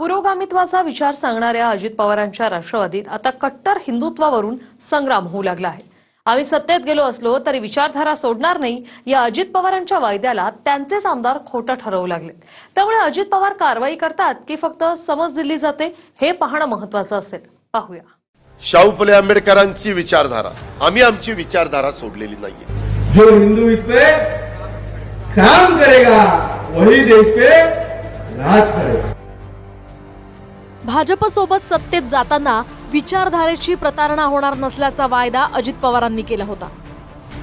पुरोगामित्वाचा विचार सांगणाऱ्या अजित पवारांच्या राष्ट्रवादीत आता कट्टर हिंदुत्वावरून संग्राम होऊ लागला आहे. आम्ही सत्तेत गेलो असलो तरी विचारधारा सोडणार नाही या अजित पवारांच्या वायद्याला त्यांचेच आमदार खोटं ठरवू लागले. त्यामुळे अजित पवार कारवाई करतात की फक्त समज दिली जाते हे पाहणं महत्वाचं असेल. पाहूया. शाहू फुले आंबेडकरांची विचारधारा. आम्ही आमची विचारधारा सोडलेली नाहीये. जो हिंदू पे काम करेगा वही देश पे राज करेगा. भाजपसोबत सत्तेत जाताना विचारधारेची प्रतारणा होणार नसल्याचा वायदा अजित पवारांनी केला होता.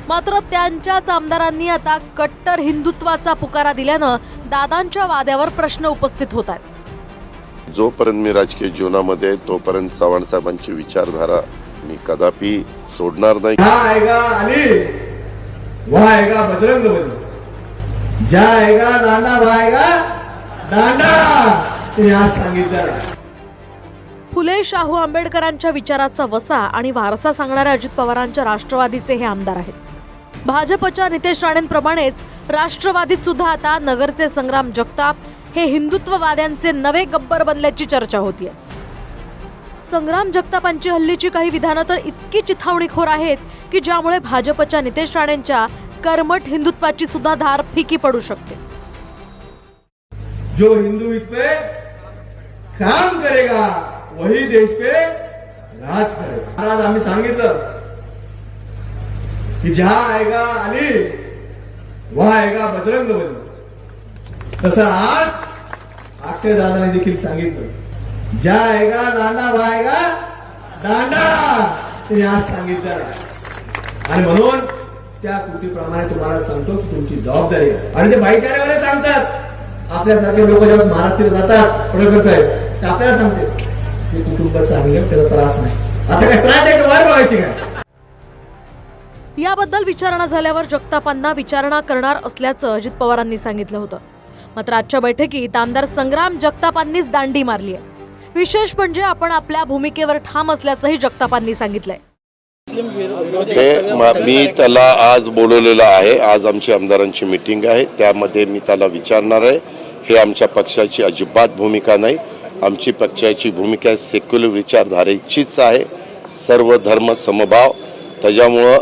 मात्र त्यांच्याच आमदारांनी आता कट्टर हिंदुत्वाचा पुकारा दिल्यानं दादांच्या वाद्यावर प्रश्न उपस्थित होत आहेत. जोपर्यंत मी राजकीय जीवनामध्ये आहे, तोपर्यंत चव्हाण साहेबांची विचारधारा मी कदापि सोडणार नाही. दांडा वहाँ आएगा दांडा ते आज सांगितलं. फुले शाहू आंबेडकरांच्या विचाराचा वसा आणि वारसा सांगणाऱ्या अजित पवारांच्या राष्ट्रवादीचे हे आमदार आहेत. भाजपच्या नितेश राणेंप्रमाणेच राष्ट्रवादीत सुद्धा आता नगरचे संग्राम जगताप हे हिंदुत्ववाद्यांचे नवे गब्बर बनल्याची चर्चा होतीये. संग्राम जगतापांची हल्लीची काही विधानं तर इतकी चिथावणीखोर आहेत की ज्यामुळे भाजपच्या नितेश राणेंच्या कर्मठ हिंदुत्वाची सुद्धा धार फिकी पडू शकते. जो हिंदू काम करेगा वही देश पे राज करे. आज आम्ही सांगितलं की ज्या आएगा अली वहाँ आएगा बजरंग बली. तसं आज अक्षय दादाने देखील सांगितलं. ज्या आएगा दांडा वा आएगा दांडा. तिने आज सांगितलं. आणि म्हणून त्या कृतीप्रमाणे तुम्हाला सांगतो की तुमची जबाबदारी आहे. आणि ते भाईचाऱ्यावाले सांगतात. आपल्यासारखे लोक जेव्हा महाराष्ट्रात जातात प्रगत साहेब ते आपल्याला सांगते ते कुटुंब चांगले त्याचा त्रास नाही. आता काय त्रास वाट बघायची काय? याबद्दल विचारणा झाल्यावर जगतापांना विचारणा करणार असल्याचं अजित पवारांनी सांगितलं होतं. मात्र आजच्या बैठकीत आमदार संग्राम जगतापांनीच दांडी मारली आहे. विशेष म्हणजे आपण आपल्या भूमिकेवर ठाम असल्याचंही जगतापांनी सांगितलंय. ते म- मी त्याला आज बोलवलेलं आहे. आज आमची आमदारांची मिटिंग आहे. त्यामध्ये मी त्याला विचारणार आहे. हे आमच्या पक्षाची अजिबात भूमिका नाही. आमची पक्षाची भूमिका सेक्युलर विचारधारेचीच आहे. सर्व धर्म समभाव. त्याच्यामुळं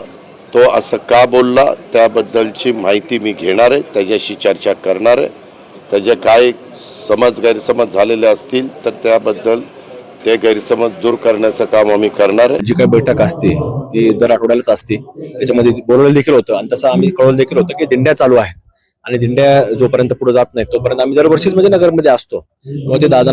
तो असं का बोलला त्याबद्दलची माहिती मी घेणार आहे. त्याच्याशी चर्चा करणार आहे. त्याचे काय समज गैरसमज झालेले असतील तर त्याबद्दल ते गैरसमज दूर करण्याचं काम आम्ही करणार आहे. जी काही बैठक असते ती दर आठवड्यालाच असते. त्याच्यामध्ये बोलवलं देखील होतं आणि तसं आम्ही कळवलं देखील होतं की दिंड्या चालू आहेत. आणि दिंड्या जोपर्यंत पुढे जात नाही तोपर्यंत आम्ही दरवर्षीच म्हणजे नगरमध्ये असतो. मग ते दादा